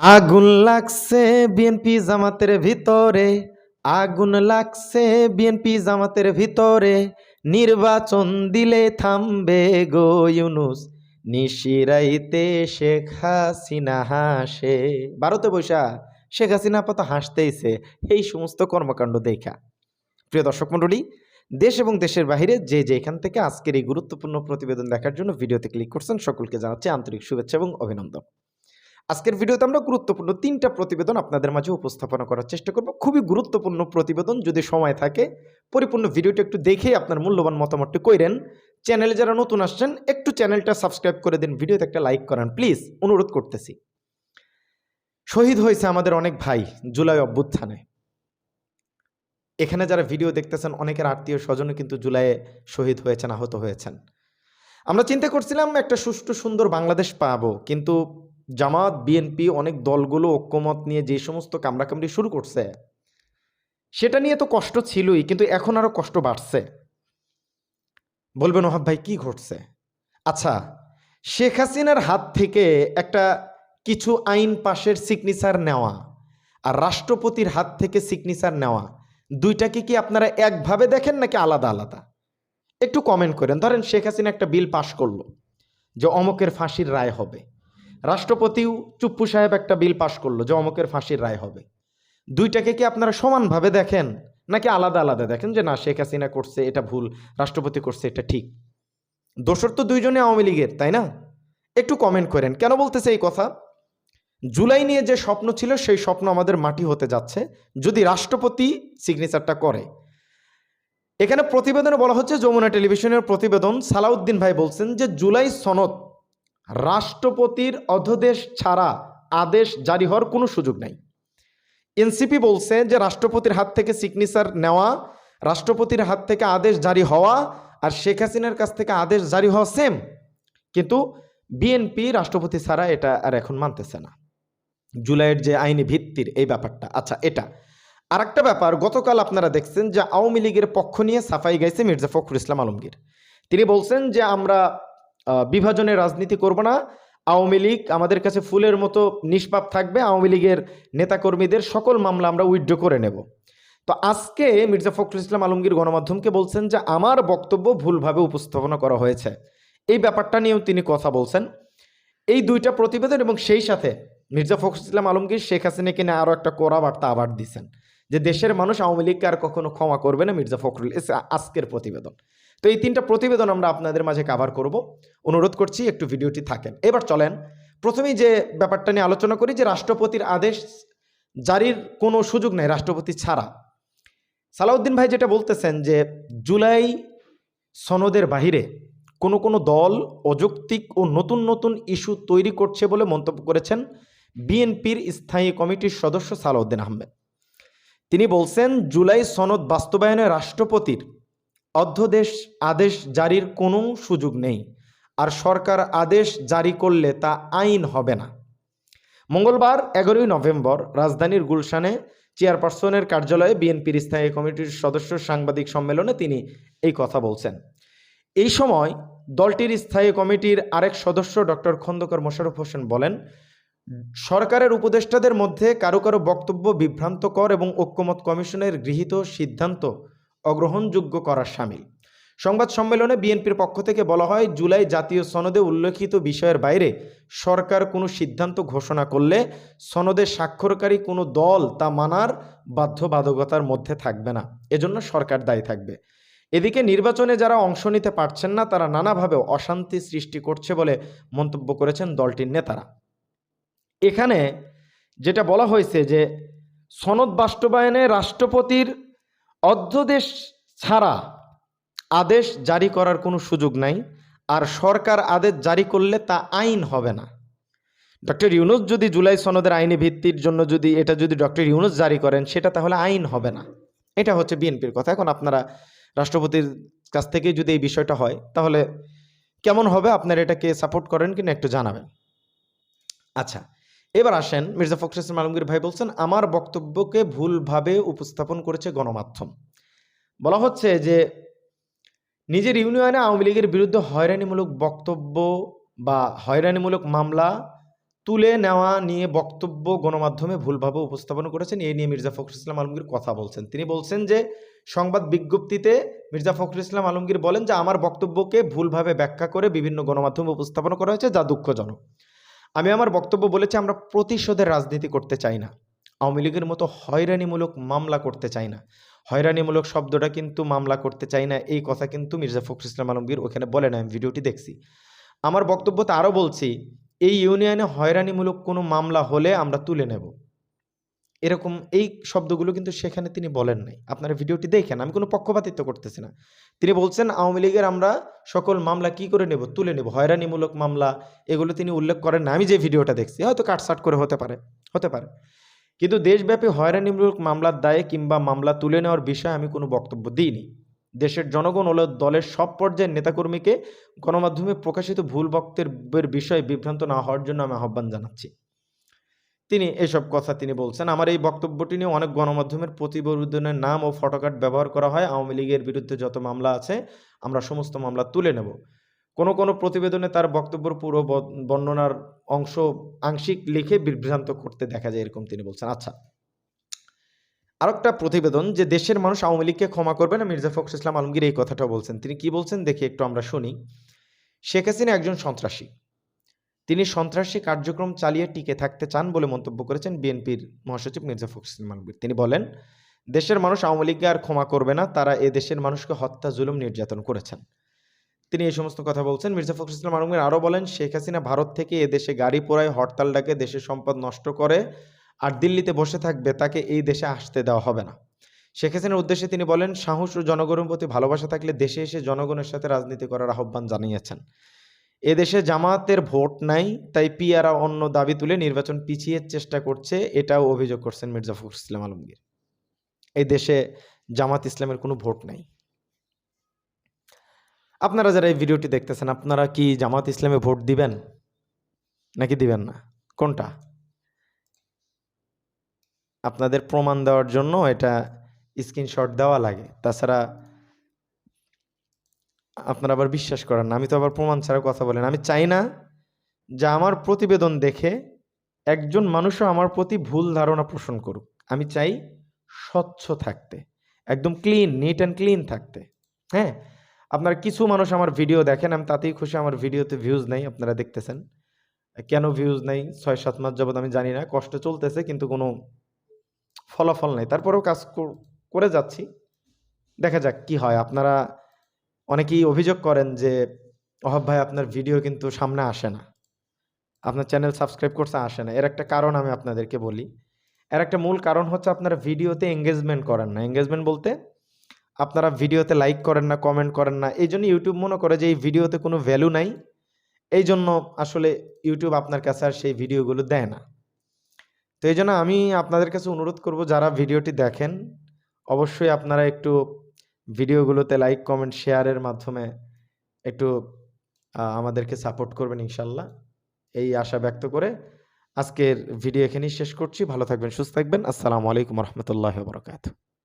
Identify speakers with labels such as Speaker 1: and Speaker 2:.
Speaker 1: আগুন লাগছে বিএনপি জামাতের ভিতরে, আগুন লাগছে বিএনপি জামাতের ভিতরে, নির্বাচন দিলে থামবে গো ইউনুস, নিশিরাইতে শেখ হাসিনা হাসে। ভারতে বৈশা শেখ হাসিনা আপাতত হাসতেইছে, এই সমস্ত কর্মকাণ্ড দেখা। প্রিয় দর্শক মণ্ডলী, দেশ এবং দেশের বাইরে যে যেখান থেকে আজকের এই গুরুত্বপূর্ণ প্রতিবেদন দেখার জন্য ভিডিওতে ক্লিক করছেন, সকলকে জানাচ্ছি আন্তরিক শুভেচ্ছা এবং অভিনন্দন। আজকের ভিডিওতে আমরা গুরুত্বপূর্ণ তিনটা প্রতিবেদন আপনাদের মাঝে উপস্থাপনা করার চেষ্টা করব। খুবই গুরুত্বপূর্ণ প্রতিবেদন, যদি সময় থাকে, পরিপূর্ণ ভিডিওটা একটু দেখে আপনার মূল্যবান মতামতটি কইরেন। চ্যানেলে যারা নতুন আসছেন, একটু চ্যানেলটা সাবস্ক্রাইব করে দিন, ভিডিওতে একটা লাইক করেন, প্লিজ। অনুরোধ করতেছি। শহীদ হয়েছে আমাদের অনেক ভাই জুলাই অভ্যুত্থানে। এখানে যারা ভিডিও দেখতেছেন, অনেকের আত্মীয় স্বজনও কিন্তু জুলাইয়ে শহীদ হয়েছেন, আহত হয়েছেন। আমরা চিন্তা করছিলাম, একটা সুষ্ঠু সুন্দর বাংলাদেশ পাবো, কিন্তু জামাত বিএনপি অনেক দলগুলো ঐক্যমত নিয়ে যে সমস্ত কামড়াকামড়ি শুরু করছে, সেটা নিয়ে তো কষ্ট ছিলই, কিন্তু এখন আরও কষ্ট বাড়ছে। বলবেন ওহাব ভাই, কি ঘটছে? আচ্ছা শেখ হাসিনার হাত থেকে একটা কিছু আইন পাশের সিগনেচার নেওয়া আর রাষ্ট্রপতির হাত থেকে সিগনেচার নেওয়া, দুইটাকে কি আপনারা একভাবে দেখেন নাকি আলাদা আলাদা? একটু কমেন্ট করেন। ধরেন শেখ হাসিনা একটা বিল পাশ করল যে অমকের ফাঁসির রায় হবে। রাষ্ট্রপতিও চুপ্পু সাহেব একটা বিল পাশ করল যে অমকের ফাঁসির রায় হবে। দুইটাকে কি আপনারা সমানভাবে দেখেন, নাকি আলাদা আলাদা দেখেন যে না, শেখ হাসিনা করছে, এটা ভুল, রাষ্ট্রপতি করছে, এটা ঠিক? দোসর তো দুইজনে আওয়ামী লীগের, তাই না? একটু কমেন্ট করেন, কেন বলতেছে এই কথা? জুলাই নিয়ে যে স্বপ্ন ছিল, সেই স্বপ্ন আমাদের মাটি হতে যাচ্ছে যদি রাষ্ট্রপতি সিগনেচারটা করে। এখানে প্রতিবেদনে বলা হচ্ছে, যমুনা টেলিভিশনের প্রতিবেদন সালাউদ্দিন ভাই বলছেন যে জুলাই সনদ রাষ্ট্রপতির অধ্যাদেশ ছাড়া আদেশ জারি হওয়ার কোনো সুযোগ নাই। এনসিপি বলছে যে রাষ্ট্রপতির হাত থেকে সিগনেচার নেওয়া, রাষ্ট্রপতির হাত থেকে আদেশ জারি হওয়া আর শেখ হাসিনার কাছ থেকে আদেশ জারি হওয়া সেম কিন্তু বিএনপি রাষ্ট্রপতি ছাড়া এটা আর এখন মানতেছে না। জুলাইয়ের যে আইনি ভিত্তির এই ব্যাপারটা। আচ্ছা এটা। আর একটা ব্যাপার, গতকাল আপনারা দেখছেন যে আওয়ামী লীগের পক্ষ নিয়ে সাফাই গাইছে মির্জা ফখরুল ইসলাম আলমগীর। তিনি বলছেন যে আমরা বিভাজনের রাজনীতি করব না। আওয়ামী লীগ আমাদের কাছে ফুলের মতো নিষ্পাপ থাকবে। আওয়ামী লীগের নেতাকর্মীদের সকল মামলা আমরা উইথড্র করে নেব। তো আজকে মির্জা ফখরুল ইসলাম আলমগীর গণমাধ্যমকে বলছেন যে, আমার বক্তব্য ভুলভাবে উপস্থাপনা করা হয়েছে। এই ব্যাপারটা নিয়েও তিনি কথা বলছেন। এই দুইটা প্রতিবেদন এবং সেই সাথে মির্জা ফখরুল ইসলাম আলমগীর, শেখ হাসিনাকে নিয়ে আরও একটা কড়া বার্তা আবার দিচ্ছেন যে, দেশের মানুষ আওয়ামী লীগকে আর কখনো ক্ষমা করবে না মির্জা ফখরুল আজকের প্রতিবেদন। তো এই তিনটা প্রতিবেদন আমরা আপনাদের মাঝে কাভার করব। অনুরোধ করছি, একটু ভিডিওটি থাকেন। এবার চলেন, প্রথমেই যে ব্যাপারটা নিয়ে আলোচনা করি, যে রাষ্ট্রপতির আদেশ জারির কোনো সুযোগ নেই রাষ্ট্রপতি ছাড়া। সালাউদ্দিন ভাই যেটা বলতেছেন যে, জুলাই সনদের বাহিরে কোনো কোনো দল অযৌক্তিক ও নতুন নতুন ইস্যু তৈরি করছে বলে মন্তব্য করেছেন বিএনপির স্থায়ী কমিটির সদস্য সালাউদ্দিন আহমেদ। তিনি বলছেন, জুলাই সনদ বাস্তবায়নে রাষ্ট্রপতির অধ্যাদেশ আদেশ জারির কোনো সুযোগ নেই, আর সরকার আদেশ জারি করলে তা আইন হবে না। মঙ্গলবার এগারোই নভেম্বর রাজধানীর গুলশানে চেয়ারপারসনের কার্যালয়ে বিএনপির স্থায়ী কমিটির সদস্য সাংবাদিক সম্মেলনে তিনি এই কথা বলছেন। এই সময় দলটির স্থায়ী কমিটির আরেক সদস্য ডক্টর খন্দকার মোশাররফ হোসেন বলেন, সরকারের উপদেষ্টাদের মধ্যে কারও কারও বক্তব্য বিভ্রান্তকর এবং ঐক্যমত কমিশনের গৃহীত সিদ্ধান্ত অগ্রহণযোগ্য করার সামিল। সংবাদ সম্মেলনে বিএনপির পক্ষ থেকে বলা হয়, জুলাই জাতীয় সনদে উল্লেখিত বিষয়ের বাইরে সরকার কোনো সিদ্ধান্ত ঘোষণা করলে সনদে স্বাক্ষরকারী কোনো দল তা মানার বাধ্যবাধকতার মধ্যে থাকবে না। এজন্য সরকার দায়ী থাকবে। এদিকে নির্বাচনে যারা অংশ নিতে পারছেন না, তারা নানাভাবে অশান্তি সৃষ্টি করছে বলে মন্তব্য করেছেন দলটির নেতারা। এখানে যেটা বলা হয়েছে যে, সনদ বাস্তবায়নে রাষ্ট্রপতির অধ্যাদেশ ছাড়া আদেশ জারি করার কোনো সুযোগ নাই, আর সরকার আদেশ জারি করলে তা আইন হবে না। ডক্টর ইউনুস যদি জুলাই সনদের আইনি ভিত্তির জন্য যদি, এটা যদি ডক্টর ইউনুস জারি করেন, সেটা তাহলে আইন হবে না। এটা হচ্ছে বিএনপির কথা। এখন আপনারা রাষ্ট্রপতির কাছ থেকে যদি এই বিষয়টা হয়, তাহলে কেমন হবে? আপনারা এটাকে সাপোর্ট করেন কিনা একটু জানাবেন। আচ্ছা এবার আসেন মির্জা ফখরুল ইসলাম আলমগীর ভাই বলছেন, আমার বক্তব্যকে ভুলভাবে উপস্থাপন করেছে গণমাধ্যম। বলা হচ্ছে যে, নিজের ইউনিয়নে আওয়ামী লীগের বিরুদ্ধে হয়রানিমূলক বক্তব্য বা হয়রানিমূলক মামলা তুলে নেওয়া নিয়ে বক্তব্য গণমাধ্যমে ভুলভাবে উপস্থাপন করেছেন এই নিয়ে মির্জা ফখরুল ইসলাম আলমগীর কথা বলছেন। তিনি বলছেন যে, সংবাদ বিজ্ঞপ্তিতে মির্জা ফখরুল ইসলাম আলমগীর বলেন যে, আমার বক্তব্যকে ভুলভাবে ব্যাখ্যা করে বিভিন্ন গণমাধ্যমে উপস্থাপন করা হয়েছে যা দুঃখজনক। আমি আমার বক্তব্য বলেছি, আমরা প্রতিশোধের রাজনীতি করতে চাই না। আওয়ামী লীগের মতো হয়রানিমূলক মামলা করতে চাই না। হয়রানিমূলক শব্দটা কিন্তু মামলা করতে চাই না, এই কথা কিন্তু মির্জা ফখরুল ইসলাম আলমগীর ওখানে বলে না, আমি ভিডিওটি দেখছি। আমার বক্তব্যতে আরও বলছি, এই ইউনিয়নে হয়রানিমূলক কোনো মামলা হলে আমরা তুলে নেব। এরকম এই শব্দগুলো কিন্তু সেখানে তিনি বলেন নাই। আপনারা ভিডিওটি দেখেন, আমি কোনো পক্ষপাতিত্ব করতেছি না। তিনি বলছেন, আওয়ামী লীগের আমরা সকল মামলা কি করে নেব? তুলে নেব? হয়রানিমূলক মামলা, এগুলো তিনি উল্লেখ করেন না। আমি যে ভিডিওটা দেখছি, হয়তো কাটসাট করে হতে পারে হতে পারে। কিন্তু দেশব্যাপী হয়রানিমূলক মামলার দায়ে কিংবা মামলা তুলে নেওয়ার বিষয়ে আমি কোনো বক্তব্য দিইনি। দেশের জনগণ ও দলের সব পর্যায়ের নেতাকর্মীকে গণমাধ্যমে প্রকাশিত ভুল বক্তব্যের বিষয়ে বিভ্রান্ত না হওয়ার জন্য আমি আহ্বান জানাচ্ছি। তিনি এসব কথা তিনি বলছেন। আমার এই বক্তব্যটি নিয়ে অনেক গণমাধ্যমের প্রতিবেদনের নাম ও ফটোকার্ড ব্যবহার করা হয়। আওয়ামী লীগের বিরুদ্ধে যত মামলা আছে, আমরা সমস্ত মামলা তুলে নেব। কোনো কোনো প্রতিবেদনে তার বক্তব্যের পুরো বর্ণনার অংশ আংশিক লিখে বিভ্রান্ত করতে দেখা যায় এরকম তিনি বলছেন। আচ্ছা আরেকটা প্রতিবেদন যে দেশের মানুষ আওয়ামী লীগকে ক্ষমা করবে না, মির্জা ফখরুল ইসলাম আলমগীর এই কথাটা বলছেন। তিনি কি বলছেন? দেখি একটু আমরা শুনি। শেখ হাসিনা একজন সন্ত্রাসী। তিনি সন্ত্রাসী কার্যক্রম চালিয়ে টিকে থাকতে চান বলে মন্তব্য করেছেন বিএনপির মহাসচিব মির্জা ফখরুল আলমগীর তিনি বলেন, দেশের মানুষ আওয়ামী লীগকে আর ক্ষমা করবে না, তারা এ দেশের মানুষকে হত্যা, জুলুম, নির্যাতন করেছেন। তিনি এই সমস্ত কথা বলছেন। মির্জা ফখরুল ইসলাম আলমগীর আরও বলেন, শেখ হাসিনা ভারত থেকে এ দেশে গাড়ি পোড়ায়, হরতাল ডাকে দেশের সম্পদ নষ্ট করে আর দিল্লিতে বসে থাকবে, তাকে এই দেশে আসতে দেওয়া হবে না। শেখ হাসিনার উদ্দেশ্যে তিনি বলেন, সাহস ও জনগণের প্রতি ভালোবাসা থাকলে দেশে এসে জনগণের সাথে রাজনীতি করার আহ্বান জানিয়েছেন। এদেশে জামাতের ভোট নাই, তাই পিয়ারা অন্য দাবি তুলে নির্বাচন পিছিয়ে চেষ্টা করছে, এটাও অভিযোগ করছেন মির্জা ফখরুল ইসলাম আলমগীর। এই দেশে জামাত ইসলামের কোনো ভোট নাই। আপনারা যারা এই ভিডিওটি দেখতেছেন, আপনারা কি জামাত ইসলামে ভোট দিবেন? নাকি দিবেন না? কোনটা? আপনাদের প্রমাণ দেওয়ার জন্য এটা স্ক্রিনশট দেওয়া লাগে। তাছাড়া আপনারা আবার বিশ্বাস করেন না, আমি তো আবার প্রমাণ ছাড়া কথা বলেন আমি চাই না যে আমার প্রতিবেদন দেখে একজন মানুষও আমার প্রতি ভুল ধারণা পোষণ করুক। আমি চাই স্বচ্ছ থাকতে, একদম ক্লিন নিট অ্যান্ড ক্লিন থাকতে। হ্যাঁ আপনার কিছু মানুষ আমার ভিডিও দেখেন, আমি তাতেই খুশি, আমার ভিডিওতে ভিউজ নেই, আপনারা দেখতেছেন। কেন ভিউজ নাই? ছয়, সাত মাস যাবত আমি জানি না, কষ্ট চলতেছে, কিন্তু কোনো ফলাফল নাই। তারপরেও কাজ করে যাচ্ছি। দেখা যাক কি হয়। আপনারা অনেকেই অভিযোগ করেন যে, অহাব ভাই, আপনার ভিডিও কিন্তু সামনে আসে না। আপনার চ্যানেল সাবস্ক্রাইব করতে আসে না। এর একটা কারণ আমি আপনাদেরকে বলি। এর একটা মূল কারণ হচ্ছে আপনারা ভিডিওতে এঙ্গেজমেন্ট করেন না। এঙ্গেজমেন্ট বলতে আপনারা ভিডিওতে লাইক করেন না কমেন্ট করেন না। এই জন্য ইউটিউব মনে করে যে, এই ভিডিওতে কোনো ভ্যালু নাই। এই জন্য আসলে ইউটিউব আপনার কাছে আর সেই ভিডিওগুলো দেয় না। তো এই জন্য আমি আপনাদের কাছে অনুরোধ করব, যারা ভিডিওটি দেখেন, অবশ্যই আপনারা একটু ভিডিওগুলোতে লাইক, কমেন্ট, শেয়ারের মাধ্যমে একটু আমাদেরকে সাপোর্ট করবেন ইনশাল্লাহ। এই আশা ব্যক্ত করে আজকের ভিডিও এখানেই শেষ করছি। ভালো থাকবেন, সুস্থ থাকবেন। আসসালামু আলাইকুম রহমতুল্লাহ বরকাত